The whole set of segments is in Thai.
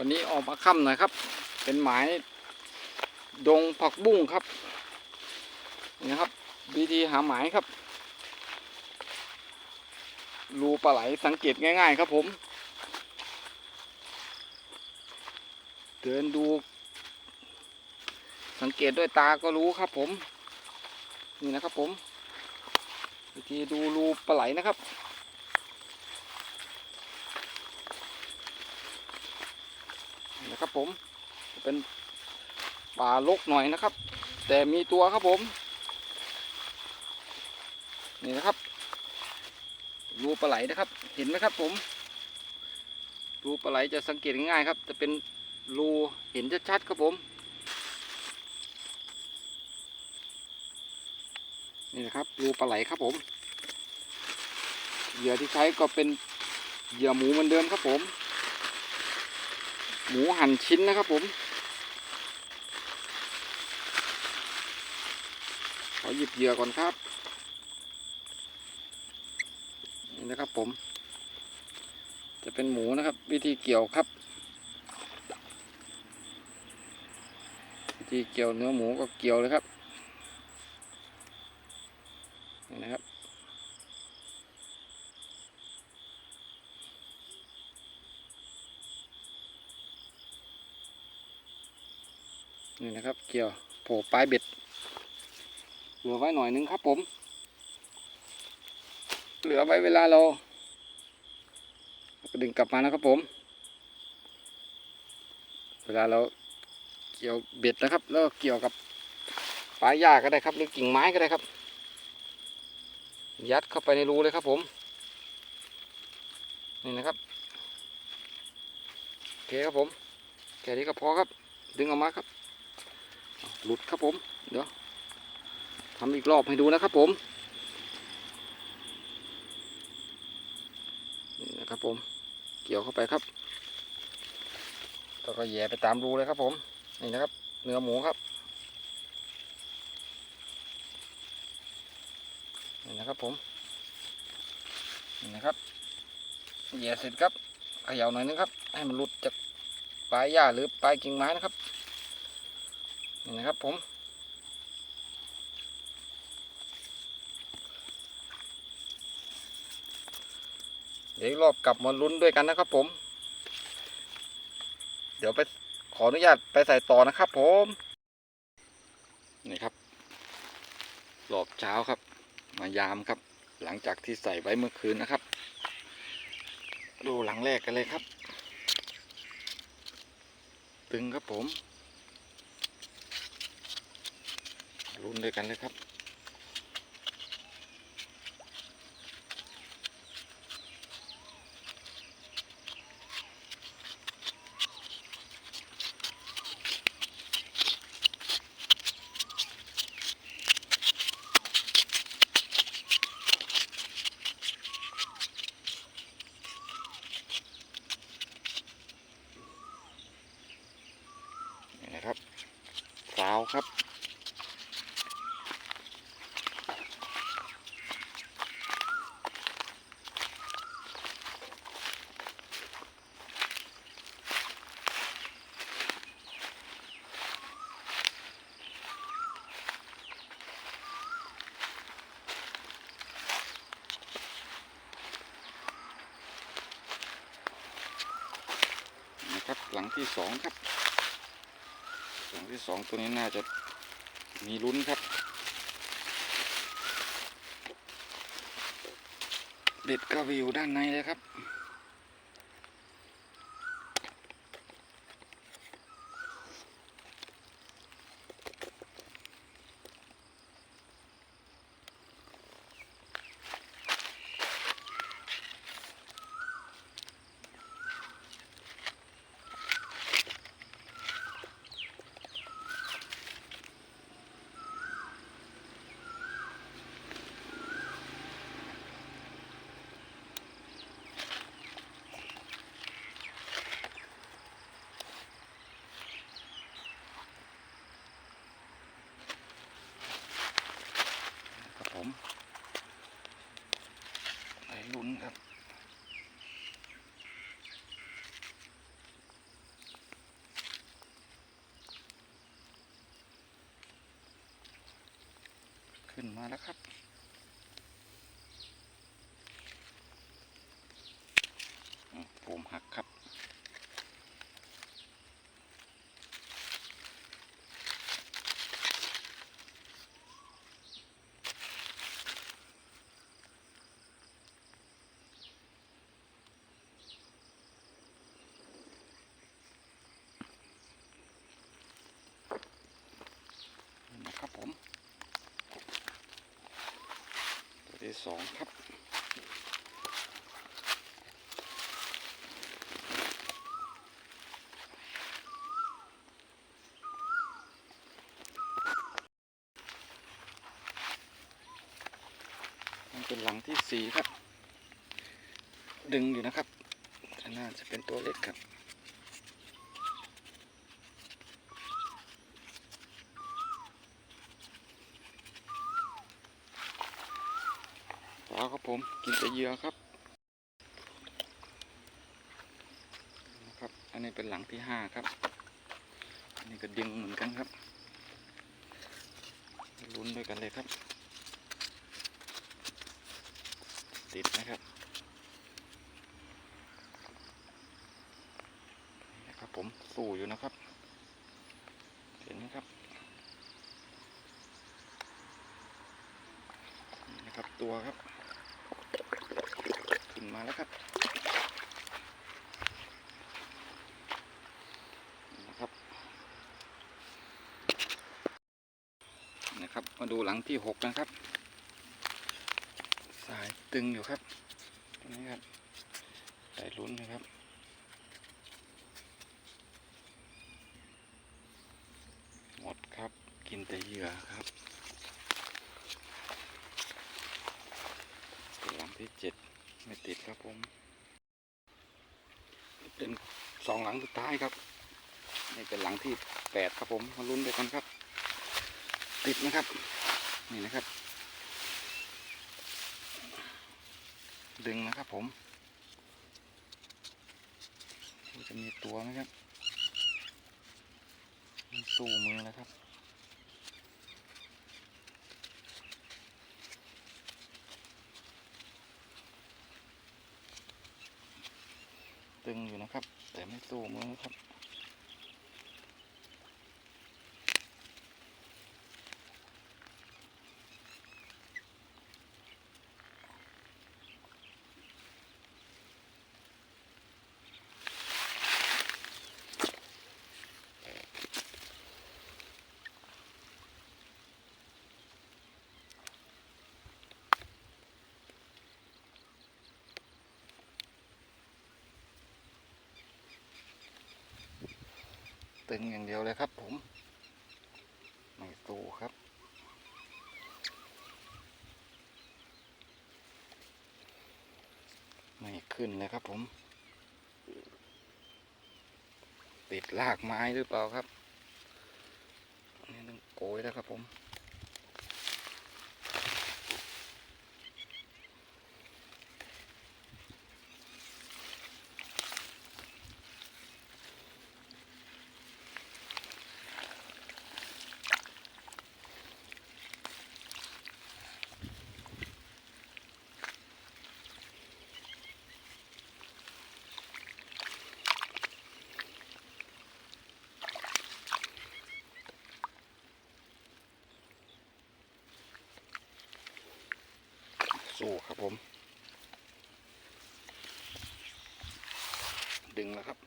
วันนี้ออกมาค่ำหน่อยครับ เป็นหมายดงผักบุ้งครับนี่นะครับ วิธีหาหมายครับรูปลาไหลสังเกตง่าย ๆ ครับผม เดินดู สังเกตด้วยตาก็รู้ครับผม นี่นะครับผม วิธีดูรูปลาไหลนะครับ นะครับผม เป็นป่าลกหน่อยนะครับ แต่มีตัวครับผม นี่นะครับรูปลาไหลนะครับ เห็นไหมครับ ผมรูปลาไหลจะสังเกตง่ายครับ จะเป็นรูเห็นชัดๆครับผมนี่นะครับรูปลาไหลครับผมเหยื่อที่ใช้ก็เป็นเหยื่อหมูเหมือนเดิมครับผม หมูหั่นชิ้นนะครับผมขอหยิบเหยื่อก่อนครับ นี่นะครับผม จะเป็นหมูนะครับ วิธีเกี่ยวครับ วิธีเกี่ยวเนื้อหมูก็เกี่ยวเลยครับ นี่นะครับ นี่นะครับ เกี่ยวโผล่ปลายเบ็ดเหลือไว้หน่อยนึงครับผม เหลือไว้เวลาเราดึงกลับมานะครับผม เวลาเราเกี่ยวเบ็ดนะครับ แล้วเกี่ยวกับปลายหญ้าก็ได้ครับ หรือกิ่งไม้ก็ได้ครับ ยัดเข้าไปในรูเลยครับผม นี่นะครับโอเคครับผมแค่นี้ก็พอครับ ดึงออกมาครับ หลุดครับผม เดี๋ยวทำอีกรอบให้ดูนะครับผม นี่นะครับผม เกี่ยวเข้าไปครับแล้วก็แย่ไปตามรูเลยครับผม นี่นะครับ เนื้อหมูครับนี่นะครับผมนี่นะครับแย่เสร็จครับเขย่าหน่อยนึงครับ ให้มันหลุดจากปลายหญ้าหรือปลายกิ่งไม้นะครับ นี่นะครับผม เดี๋ยวรอบกลับมาลุ้นด้วยกันนะครับผม เดี๋ยวไปขออนุญาตไปใส่ต่อนะครับผม นี่ครับรอบเช้าครับ มายามครับ หลังจากที่ใส่ไว้เมื่อคืนนะครับ ดูหลังแรกกันเลยครับ ตึงครับผม ลุ้นด้วยกันเลยครับนี่นะครับสาวครับ หลังที่สองครับ หลังที่สองตัวนี้น่าจะมีลุ้นครับ เด็ดก็วิวด้านในเลยครับ นครับ ขึ้นมาแล้วครับ สองครับมันเป็นหลังที่สี่ครับ ดึงอยู่นะครับหน้าจะเป็นตัวเล็กครับ ปลาครับ ผมกินแต่เหยื่อครับนะครับ อันนี้เป็นหลังที่ห้าครับ อันนี้ก็ดึงเหมือนกันครับลุ้นด้วยกันเลยครับ ติดนะครับนะครับ ผมสู้อยู่นะครับ เห็นไหมครับนะครับตัวครับ มาแล้วครับนะครับ นะครับ มาดูหลังที่หกนะครับ สายตึงอยู่ครับตรงนี้ครับสายลุ้นนะครับหมดครับกินแต่เหยื่อครับหลังที่เจ็ด ไม่ติดครับผม เป็นสองหลังสุดท้ายครับ นี่เป็นหลังที่แปดครับผมมาลุ้นด้วยกันครับ ติดนะครับ นี่นะครับ ดึงนะครับผมจะมีตัวไหมครับมันสู้มือแล้วครับ ตึงอยู่นะครับ แต่ไม่สู้มือครับ ตึงอย่างเดียวเลยครับ ผม ไม่สู้ครับ ไม่ขึ้นเลยครับผม ติดลากไม้หรือเปล่าครับ นี่ต้องโกยแล้วครับผม สู้ครับผม ดึงแล้วครับ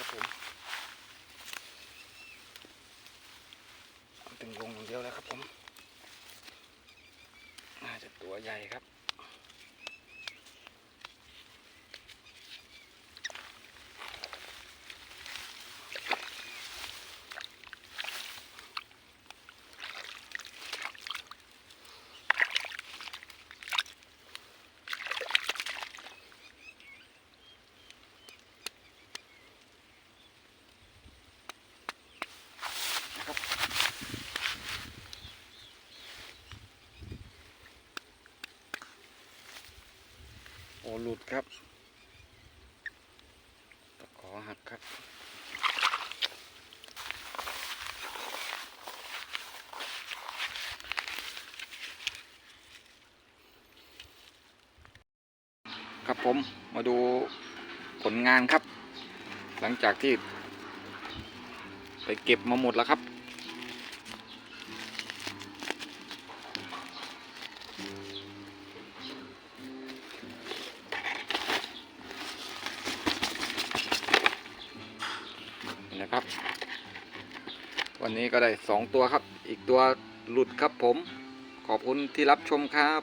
ครับผมเอาตึงลงอย่างเดียวแล้วครับผม น่าจะตัวใหญ่ครับ หลุดครับตะขอหักครับ ครับผมมาดูผลงานครับ หลังจากที่ ไปเก็บมาหมดแล้วครับ วันนี้ก็ได้สองตัวครับ อีกตัวหลุดครับผม ขอบคุณที่รับชมครับ